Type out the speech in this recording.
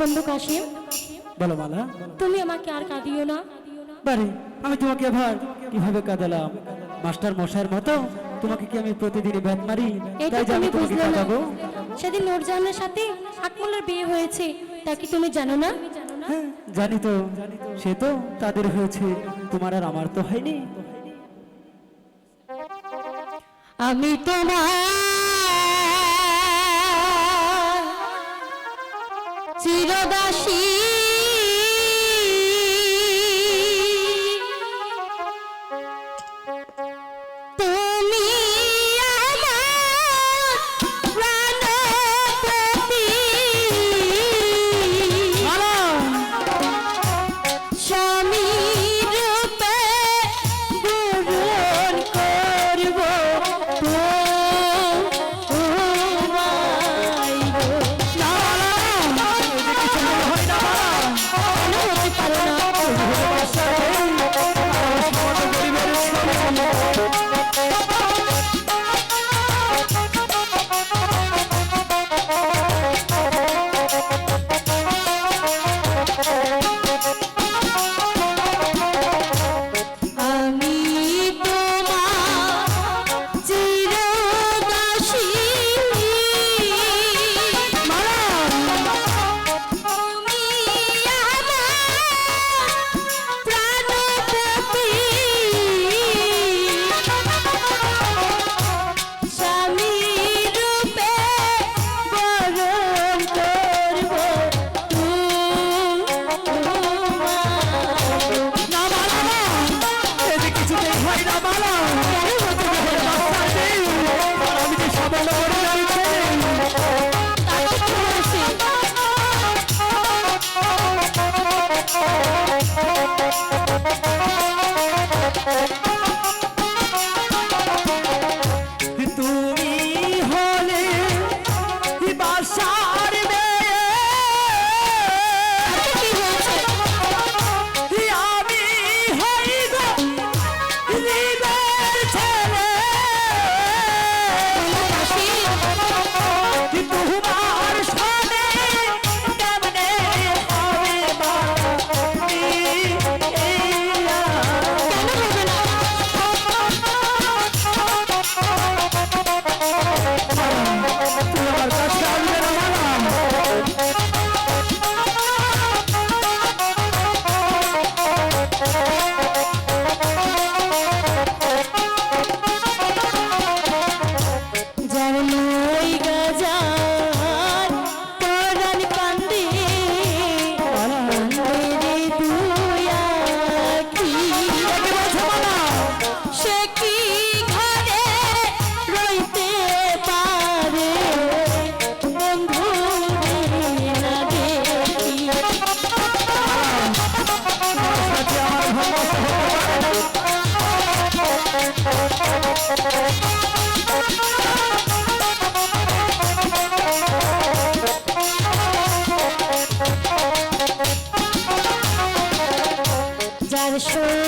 বন্ধু কাশিম বলো মালা। তুমি আমাকে আর কাঁদিও না। বারে আমি তোমাকে এবার কীভাবে কাঁদালাম? মাস্টার মশাইয়ের মতো তোমাকে কি আমি প্রতিদিনই ব্যাট মারি? তাই আমি তুমি তোমাকে কাঁদাবো। সেদিন নূরজাহানের সাথে আকমলের বিয়ে হয়েছে। তা কি তুমি জানো না? হ্যাঁ জানি তো। সে তো তাদের হয়েছে। তোমার আর আমার তো হয়নি। আমি তোমার চিরদাসী সই